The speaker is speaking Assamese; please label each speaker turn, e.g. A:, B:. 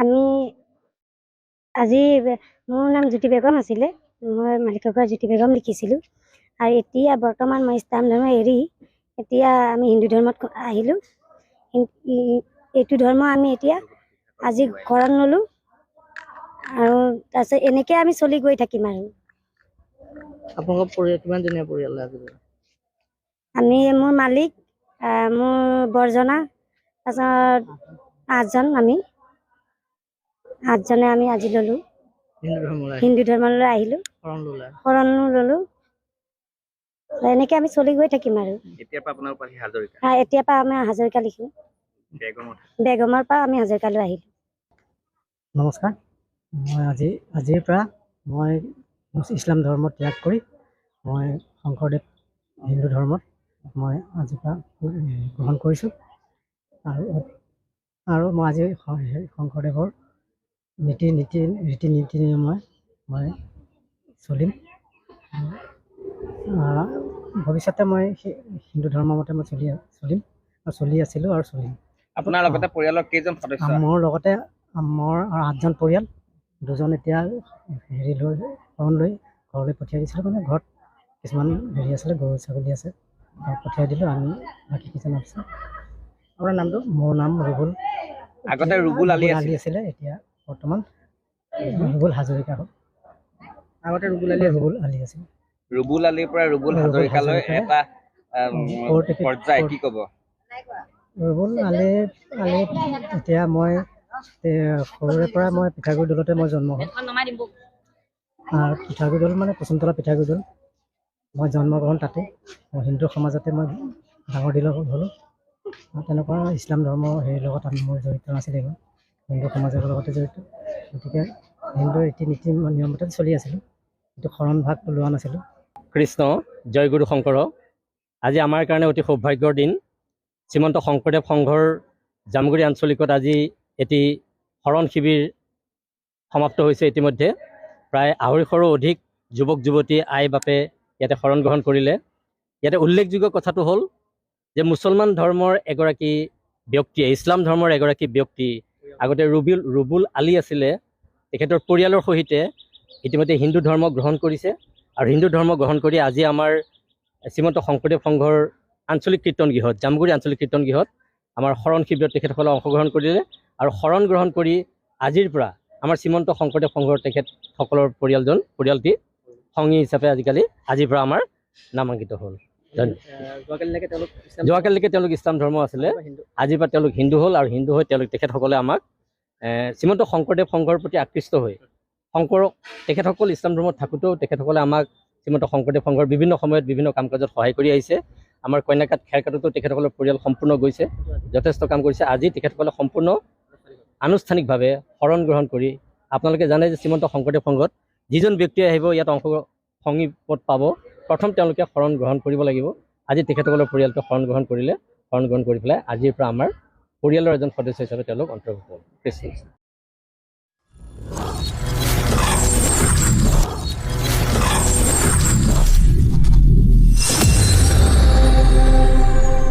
A: আমি আজি মোৰ নাম জ্যোতি বেগম আছিলে। মই মালিকৰ ঘৰ জ্যোতি বেগম লিখিছিলোঁ আৰু এতিয়া বৰ্তমান মই ইছলাম ধৰ্ম এৰি এতিয়া আমি হিন্দু ধৰ্মত আহিলোঁ। এইটো ধৰ্ম আমি এতিয়া আজি ঘৰত ল'লোঁ আৰু তাৰপিছত এনেকৈ আমি চলি গৈ থাকিম আৰু।
B: আপোনালোকৰ পৰিয়াল কিমানজনীয়া পৰিয়াল আছে
A: আমি মোৰ মালিক মোৰ বৰ্জনা তাৰপিছত আঠজন আমি। আঠজনে আমি আজি ল'লোঁ।
B: হিন্দু
A: ধৰ্মলৈ আহিলোঁ।
B: শৰণ ল'লা।
A: এনেকৈ আমি চলি গৈ থাকিম আৰু।
C: এতিয়াৰ পৰা
A: আমি হাজৰিকা লিখোঁ
C: বেগমত
A: বেগমৰ পৰা আমি হাজৰিকালৈ আহিলোঁ।
D: নমস্কাৰ। মই আজি আজিৰ পৰা মই ইছলাম ধৰ্ম ত্যাগ কৰি মই শংকৰদেৱ হিন্দু ধৰ্মত মই আজিৰ পৰা গ্ৰহণ কৰিছোঁ। আৰু আৰু মই আজি শংকৰদেৱৰ নীতি নীতি ৰীতি নীতি নিয়মে মই চলিম। ভৱিষ্যতে মই হিন্দু ধৰ্মৰ মতে মই চলি চলিম। আৰু চলি আছিলোঁ আৰু চলিম।
C: আপোনাৰ লগতে পৰিয়ালৰ কেইজন সদস্য?
D: মোৰ লগতে মোৰ আৰু আঠজন পৰিয়াল। দুজন এতিয়া হেৰি লৈ শৰণ লৈ ঘৰলৈ পঠিয়াই দিছিলোঁ মানে ঘৰত কিছুমান হেৰি আছিলে গৰু ছাগলী আছে। পঠিয়াই দিলোঁ আমি বাকী কেইজন আছে।
B: আপোনাৰ নামটো?
D: মোৰ নাম ৰুবুল।
C: আগতে ৰুবুল আলী
D: আলী
C: আছিলে
D: এতিয়া বৰ্তমান। ৰুবুল হাজৰিকা হ'ল।
B: আগতে ৰুবুল আলী।
D: ৰুবুল আলী আছিল।
C: ৰুবুল আলীৰ পৰা ৰুবুল হাজৰিকালৈ
D: হাজৰিকা।
C: এটা পৰ্যায় কি ক'ব?
D: ৰুবুল আলী আলী এতিয়া মই সৰুৰে পৰা মই পিঠাগুৰি দৌলতে মই জন্ম হ'ল আৰু পিঠাগুৰি দৌল মানে পচনতলা পিঠাগুৰি দৌল। মই জন্মগ্ৰহণ তাতে। মই হিন্দু সমাজতে মই ডাঙৰ দীঘল হ'লোঁ। আৰু তেনেকুৱা ইছলাম ধৰ্মৰ হেৰিৰ লগত আমি মোৰ জড়িত নাছিলে ইমান। হিন্দু সমাজৰ লগতে জড়িত। গতিকে হিন্দু ৰীতি নীতি নিয়মতে চলি আছিলোঁ। কিন্তু শৰণ ভাগ লোৱা নাছিলোঁ।
E: কৃষ্ণ জয় গুৰু শংকৰ আজি আমাৰ কাৰণে অতি সৌভাগ্যৰ দিন। শ্ৰীমন্ত শংকৰদেৱ সংঘৰ জামগুৰি আঞ্চলিকত আজি এটি শৰণ শিবিৰ সমাপ্ত হৈছে ইতিমধ্যে। প্ৰায় আঢ়ৈশৰো অধিক যুৱক যুৱতী আই বাপে ইয়াতে শৰণ গ্ৰহণ কৰিলে। ইয়াতে উল্লেখযোগ্য কথাটো হ'ল যে মুছলমান ধৰ্মৰ এগৰাকী ব্যক্তিয়ে ইছলাম ধৰ্মৰ এগৰাকী ব্যক্তি আগতে ৰুবুল ৰুবুল আলী আছিলে তেখেতৰ পৰিয়ালৰ সহিতে ইতিমধ্যে হিন্দু ধৰ্ম গ্ৰহণ কৰিছে। আৰু হিন্দু ধৰ্ম গ্ৰহণ কৰি আজি আমাৰ শ্ৰীমন্ত শংকৰদেৱ সংঘৰ আঞ্চলিক কীৰ্তন গৃহত জামগুৰি আঞ্চলিক কীৰ্তন গৃহত আমাৰ শৰণ শিবিৰত তেখেতসকলে অংশগ্ৰহণ কৰিলে। আৰু শৰণ গ্ৰহণ কৰি আজিৰ পৰা আমাৰ শ্ৰীমন্ত শংকৰদেৱ সংঘৰ তেখেতসকলৰ পৰিয়ালজন পৰিয়ালটি সংগী হিচাপে আজিকালি আজিৰ পৰা আমাৰ নামাংকিত হ'ল।
B: যোৱাকালিলৈকে তেওঁলোক ইছলাম
E: যোৱাকালিলৈকে তেওঁলোক ইছলাম ধৰ্ম আছিলে। আজিৰ পৰা তেওঁলোক হিন্দু হ'ল আৰু হিন্দু হৈ তেওঁলোক তেখেতসকলে আমাক শ্ৰীমন্ত শংকৰদেৱ সংঘৰ প্ৰতি আকৃষ্ট হৈ শংকৰক তেখেতসকল ইছলাম ধৰ্মত থাকোঁতেও তেখেতসকলে আমাক শ্ৰীমন্ত শংকৰদেৱ সংঘৰ বিভিন্ন সময়ত বিভিন্ন কাম কাজত সহায় কৰি আহিছে। আমাৰ কন্যাকাত খেৰকাটতো তেখেতসকলৰ পৰিয়াল সম্পূৰ্ণ গৈছে যথেষ্ট কাম কৰিছে। আজি তেখেতসকলে সম্পূৰ্ণ আনুষ্ঠানিকভাৱে শৰণ গ্ৰহণ কৰি আপোনালোকে জানে যে শ্ৰীমন্ত শংকৰদেৱ সংঘত যিজন ব্যক্তিয়ে আহিব ইয়াত অংশ সংগী পদ পাব। প্ৰথম তেওঁলোকে শৰণ গ্ৰহণ কৰিব লাগিব। আজি তেখেতসকলৰ পৰিয়ালটো শৰণ গ্ৰহণ কৰিলে শৰণ গ্ৰহণ কৰি পেলাই আজিৰ পৰা আমাৰ পৰিয়ালৰ এজন সদস্য হিচাপে তেওঁলোক অন্তৰ্ভুক্ত হ'ল কৃষ্ণ